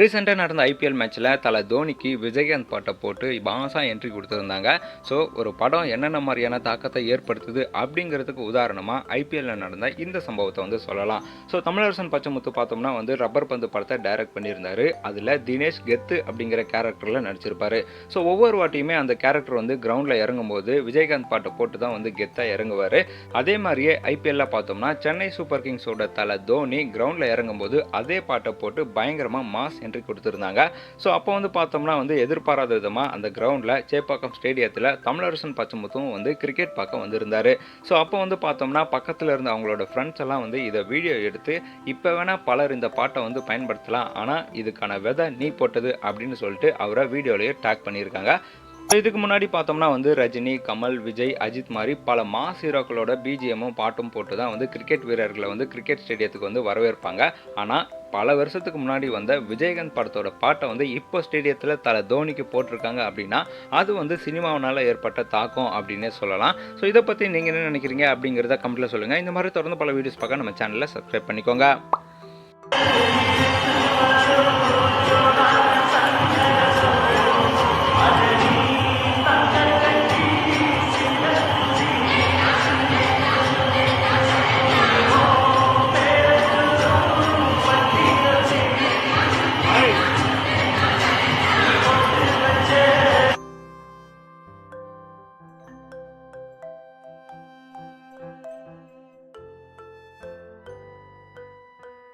ரீசெண்டாக நடந்த ஐபிஎல் மேட்ச்சில் தலை தோனிக்கு விஜயகாந்த் பாட்டை போட்டு பாசா என்ட்ரி கொடுத்துருந்தாங்க. ஸோ ஒரு படம் என்னென்ன மாதிரியான தாக்கத்தை ஏற்படுத்துது அப்படிங்கிறதுக்கு உதாரணமாக ஐபிஎல்லில் நடந்த இந்த சம்பவத்தை வந்து சொல்லலாம். ஸோ தமிழரசன் பச்சைமுத்து பார்த்தோம்னா வந்து ரப்பர் பந்து படத்தை டைரக்ட் பண்ணியிருந்தாரு. அதில் தினேஷ் கெத்து அப்படிங்கிற கேரக்டரில் நடிச்சிருப்பாரு. ஸோ ஒவ்வொரு வாட்டியுமே அந்த கேரக்டர் வந்து கிரவுண்டில் இறங்கும்போது விஜயகாந்த் பாட்டை போட்டு தான் வந்து கெத்தாக இறங்குவார். அதே மாதிரியே ஐபிஎல்ல பார்த்தோம்னா சென்னை சூப்பர் கிங்ஸோட தலை தோனி கிரவுண்டில் இறங்கும்போது அதே பாட்டை போட்டு பயங்கரமாக மாஸ் என்ட்ரி கொடுத்துருந்தாங்க. ஸோ அப்போ வந்து பார்த்தோம்னா வந்து எதிர்பாராத விதமாக அந்த கிரவுண்டில் சேப்பாக்கம் ஸ்டேடியத்தில் தமிழரசன் பச்சமுத்தும் வந்து கிரிக்கெட் பார்க்க வந்திருந்தார். ஸோ அப்போ வந்து பார்த்தோம்னா பக்கத்தில் இருந்த அவங்களோட ஃப்ரெண்ட்ஸ் எல்லாம் வந்து இதை வீடியோ எடுத்து இப்போ வேணால் பலர் இந்த பாட்டை வந்து பயன்படுத்தலாம். ஆனால் இதுக்கான விதை நீ போட்டது அப்படின்னு சொல்லிட்டு அவரை வீடியோலேயே டேக் பண்ணியிருக்காங்க. இதுக்கு முன்னாடி பார்த்தோம்னா வந்து ரஜினி கமல் விஜய் அஜித் மாதிரி பல மாஸ் ஹீரோக்களோட பிஜிஎம்மும் பாட்டும் போட்டு தான் வந்து கிரிக்கெட் வீரர்களை வந்து கிரிக்கெட் ஸ்டேடியத்துக்கு வந்து வரவேற்பாங்க. ஆனால் பல வருஷத்துக்கு முன்னாடி வந்த விஜயகாந்த் படத்தோட பாட்டை வந்து இப்போ ஸ்டேடியத்தில் தலை தோனிக்கு போட்டிருக்காங்க அப்படின்னா அது வந்து சினிமாவினால் ஏற்பட்ட தாக்கம் அப்படின்னே சொல்லலாம். ஸோ இதை பற்றி நீங்கள் என்ன நினைக்கிறீங்க அப்படிங்கிறத கமெண்ட்டில் சொல்லுங்கள் இந்த மாதிரி தொடர்ந்து பல வீடியோஸ் பார்க்க நம்ம சேனலில் சப்ஸ்கிரைப் பண்ணிக்கோங்க.